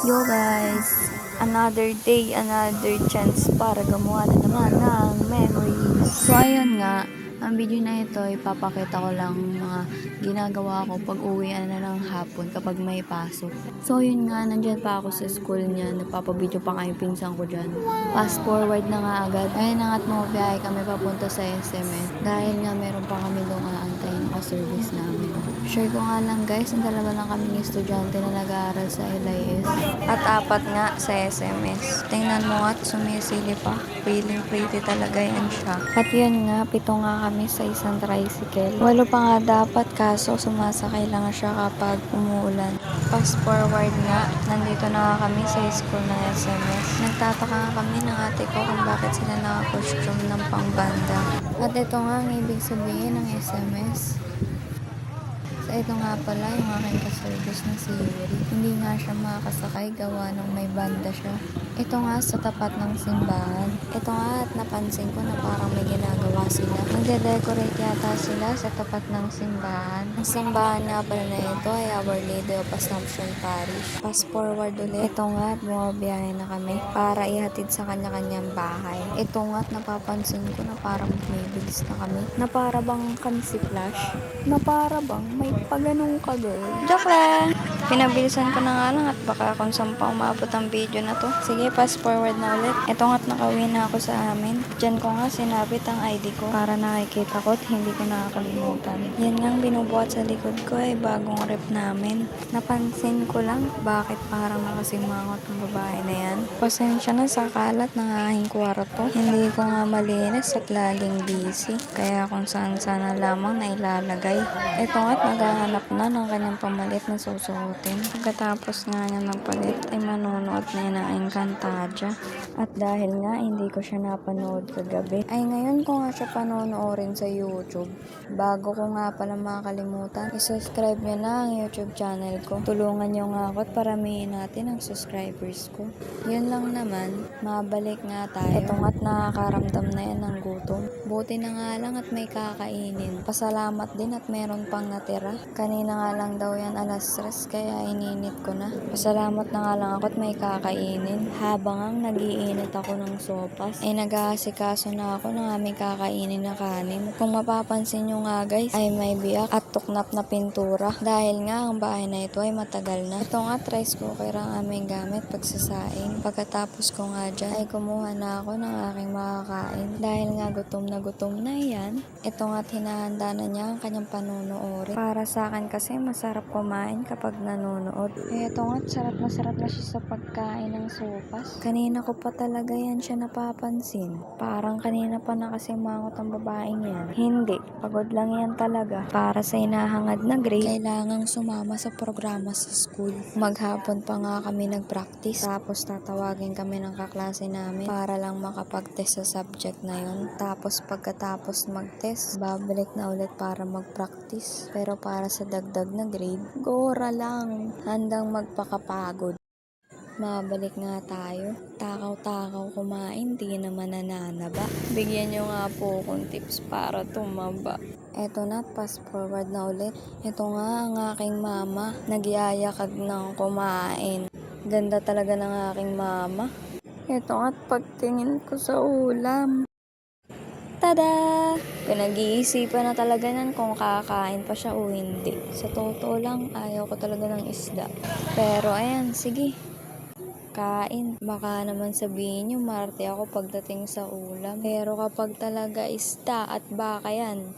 Yo guys, another day, another chance para gumawa na naman ng memories. So ayun nga, ang video na ito ipapakita ko lang mga ginagawa ko pag uwi na ng hapon kapag may pasok. So yun nga, nandyan pa ako sa school niya, nagpapabideo pa kayo pinsan ko dyan. Fast forward na nga agad. Ayun na nga't mabiyahe kami papunta sa SMS. Dahil nga meron pa kami doon aantayin na service namin. Sure ko nga lang guys, ang dalawa lang kaming estudyante na nag-aaral sa LIS. At apat nga sa SMS. Tingnan mo at sumisili pa. Feeling pretty talaga yan siya. At yun nga, pito nga kami sa isang tricycle. Walo pa nga dapat kaso sumasakay lang siya kapag umuulan. Fast forward nga, nandito na nga kami sa school ng SMS. Nagtataka nga kami ng ate ko kung bakit sila naka-costume ng pangbanda. At ito nga ang ibig sabihin ng SMS. Ito nga pala yung aking kaservice na si Yuri. Hindi nga siya makakasakay gawa ng may banda siya. Ito nga sa tapat ng simbahan. Ito nga at napansin ko na parang may ginagawa sila. Nagde-decorate yata sila sa tapat ng simbahan. Ang simbahan nga pala na ito ay Our Lady of Assumption Parish. Fast forward ulit. Ito nga at bumabiyahe na kami para ihatid sa kanya-kanyang bahay. Ito nga at napapansin ko na parang bumibilis na kami. Na para bang kami si Flash. Na para bang may paganong ka girl. Joke lang! Pinabilisan ko na nga lang at baka kung saan pa umabot ang video na to. Sige, fast forward na ulit. Ito nga't nakauwi na ako sa amin. Diyan ko nga sinabit ang ID ko para nakikita ko at hindi ko nakakalimutan. Yan nga ang binubuhat sa likod ko ay bagong rep namin. Napansin ko lang bakit parang nakasimangot ang babae na yan. Pasensya na sa kalat ng aking kwarto. Hindi ko nga malinis at laging busy. Kaya kung saan sana lamang na ilalagay. Ito nga't naghahanap na ng kanyang pamalit na susuotin. Pagkatapos nga niya magpalit ay manonood na yun ang Encantadia. At dahil nga hindi ko siya napanood kagabi, ay ngayon ko nga siya panonoorin sa YouTube. Bago ko nga pala makakalimutan, isubscribe niyo na ang YouTube channel ko. Tulungan niyo nga ako at paramihin natin ang subscribers ko. Yun lang naman, mabalik nga tayo. Ito nga't nakakaramdam na yan ng gutom. Buti na nga lang at may kakainin. Pasalamat din at meron pang natira. Kanina nga lang daw yan alas stress kaya ininit ko na. Pasalamat na nga lang ako at may kakainin. Habang ang nagiinit ako ng sopas, ay nag-aasikaso na ako ng aming kakainin na kanin. Kung mapapansin nyo nga guys, ay may biyak at tuknap na pintura. Dahil nga ang bahay na ito ay matagal na. Ito nga rice cooker ang aming gamit pagsasaing. Pagkatapos ko nga dyan, ay kumuha na ako ng aking makakain. Dahil nga gutom na gutom na yan, ito nga hinahanda na niya ang kanyang panunuorin. Para sa akin kasi masarap kumain kapag nanonood. Eh, ito nga, sarap na sarap na siya sa pagkain ng sopas. Kanina ko pa talaga yan siya napapansin. Parang kanina pa nakasimangot ang babaeng yan. Hindi, pagod lang yan talaga. Para sa inahangad na grade, kailangang sumama sa programa sa school. Maghapon pa nga kami nag-practice. Tapos tatawagin kami ng kaklase namin para lang makapag-test sa subject na yun. Tapos pagkatapos mag-test, babalik na ulit para mag-practice. Pero para sa dagdag na grade, gora lang. Handang magpakapagod. Mabalik nga tayo. Takaw-takaw kumain, di naman nananaba. Bigyan nyo nga po akong tips para tumaba. Eto na, fast forward na ulit. Ito nga ang aking mama. Nagyayakag ng kumain. Ganda talaga ng aking mama. Ito nga't pagtingin ko sa ulam. Tada! Pinag-iisipan na talaga nan kung kakain pa siya o hindi. Sa totoo lang, ayaw ko talaga ng isda. Pero ayan, sige. Kain. Baka naman sabihin nyo, marte ako pagdating sa ulam. Pero kapag talaga isda at baka yan,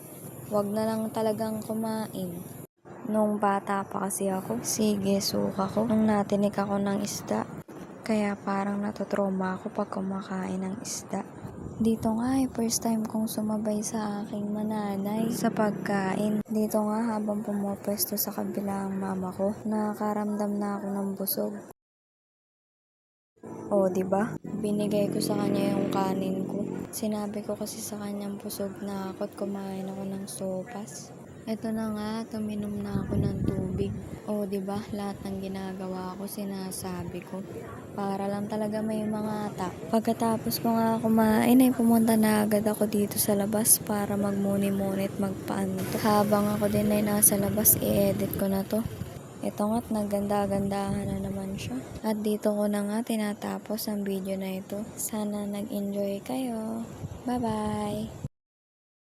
wag na lang talagang kumain. Nung bata pa kasi ako, sige, suka ko. Nung natinik ako ng isda, kaya parang natutroma ako pag kumakain ng isda. Dito nga ay first time kong sumabay sa aking mananay sa pagkain. Dito nga habang pumupwesto sa kabila ang mama ko, nakakaramdam na ako ng busog. O, di ba? Binigay ko sa kanya yung kanin ko. Sinabi ko kasi sa kanyang busog na ako kumain ako ng sopas. Ito na nga, tuminom na ako ng tubig. O, di ba? Lahat ng ginagawa ko, sinasabi ko. Para lang talaga may mga ata. Pagkatapos ko nga kumain, ay pumunta na agad ako dito sa labas para magmuni-muni at magpaano to. Habang ako din ay nasa labas, i-edit ko na to. Ito nga't naganda-gandahan na naman siya. At dito ko na nga tinatapos ang video na ito. Sana nag-enjoy kayo. Bye-bye!